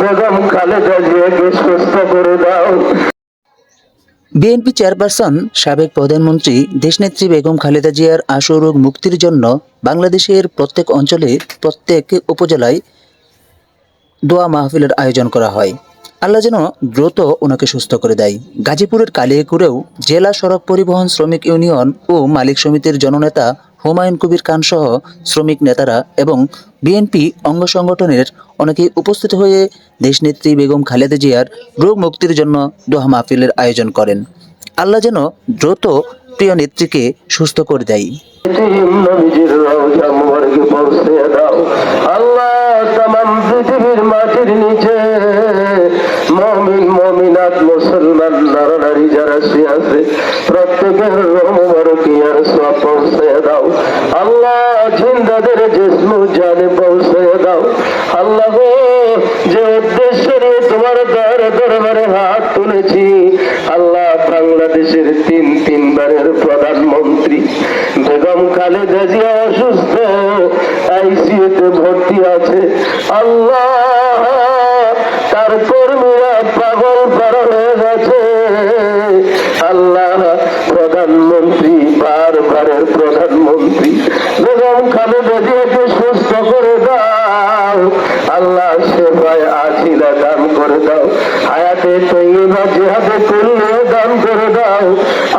বেগম খালেদা জিয়াকে সুস্থ করে দাও। বিএনপি চেয়ারপারসন, সাবেক প্রধানমন্ত্রী দেশনেত্রী বেগম খালেদা জিয়ার আশু রোগ মুক্তির জন্য বাংলাদেশের প্রত্যেক অঞ্চলে, প্রত্যেক উপজেলায় দোয়া মাহফিলের আয়োজন করা হয়। আল্লাহ যেন দ্রুত ওনাকে সুস্থ করে দেয়। গাজীপুরের কালিয়াকুড়েও জেলা সড়ক পরিবহন শ্রমিক ইউনিয়ন ও মালিক সমিতির জননেতা হুমায়ুন কবির খান সহ শ্রমিক নেতারা এবং বিএনপি অঙ্গ সংগঠনের অনেকেই উপস্থিত হয়ে দেশনেত্রী বেগম খালেদা জিয়ার রোগ মুক্তির জন্য দোহা মাহফিলের আয়োজন করেন। আল্লাহ যেন দ্রুত প্রিয় নেত্রীকে সুস্থ করে দেয়। মুসলমান রোহ মুবারকে আর সব পৌঁছে দাও আল্লাহ জিন্দাদের জিসমু জানে পৌঁছে দাও। আল্লাহ যে উদ্দেশ্য তোমার দর, দরবারে হাত তুলেছি, আল্লাহ বাংলাদেশের তিন, তিনবারের প্রধানমন্ত্রী। বেগম খালেদা জিয়া অসুস্থ, আইসিইউতে ভর্তি আছে। আল্লাহ, তার কর্মীরা পাগল পারা হয়ে গেছে। আল্লাহ প্রধানমন্ত্রী, বারবারের প্রধানমন্ত্রী। হায়াতে তৈবা জেহাদে করলে দান করে দাও।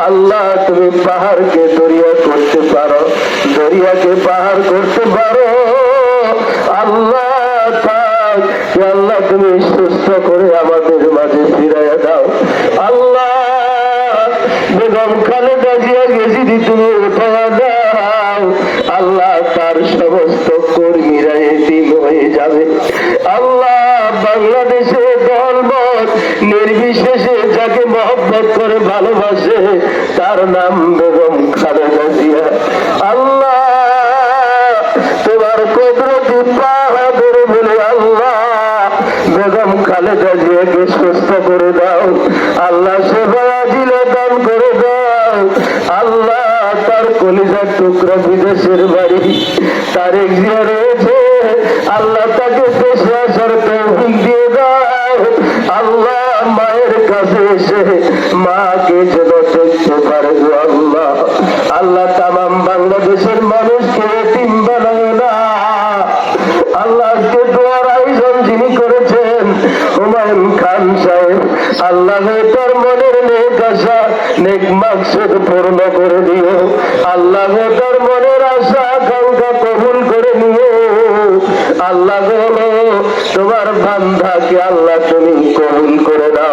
আল্লাহ, তুমি পাহাড়কে দরিয়া করতে পারো দরিয়াকে পাহাড় করতে পারো। আল্লাহ আল্লাহ, তুমি সুস্থ করে আমাদের মাঝে ফিরাইয়া দাও। আল্লাহ, বেগম খালেদা জিয়া গেছি তুমি উঠাইয়া দাও। আল্লাহ তার সমস্ত কর্মীরা এতিম হয়ে যাবে। আল্লাহ, বাংলাদেশে তার নাম বেগম খালেদা জিয়া। আল্লাহ, তোমার কুদরতি পাহাড়ের বলে, আল্লাহ, বেগম খালেদা জিয়াকে সুস্থ করে দাও। আল্লাহ সেবা দিলে দান করে দাও। আল্লাহ তার কলিজার টুকরা বিদেশের বাড়ি, তার এক রয়েছে। আল্লাহ তাকে মাকে যেন দেখতে পারে আল্লাহ। আল্লাহ তামাম বাংলাদেশের মানুষকে এতিম বানায় না। দোয়ার আয়োজন যিনি করেছেন, হুমায়ুন খান সাহেব, আল্লাহ মনের নেক আশা, নেক মাকসুদ পূর্ণ করে দিও। আল্লাহ মনের আশা, আকাঙ্ক্ষা কবুল করে নিও। আল্লাহ তোমার বান্ধাকে আল্লাহ তুমি কবুল করে দাও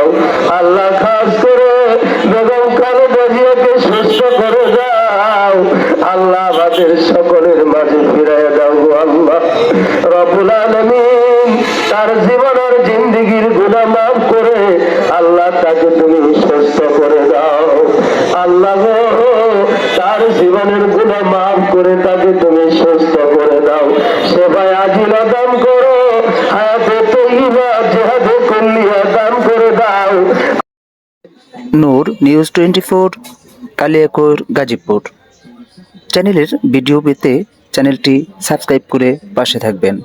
আমাদের সকলের মাঝে ফিরাইয়া দাও আল্লাহ। রবুল আলমিন, তার জীবনের জিন্দিগির গুণা মাফ করে আল্লাহ তাকে তুমি সুস্থ করে দাও। আল্লাহ তার জীবনের গুণা মাফ করে তাকে তুমি সুস্থ করে দাও। সেবায় আজিলা দান করো, হায়াতে তৈবা জেহাদে কল্লিয়া দান করে দাও। Noor news twenty four, Kaliakair, Gazipur. চ্যানেলের ভিডিও পেতে চ্যানেলটি সাবস্ক্রাইব করে পাশে থাকবেন।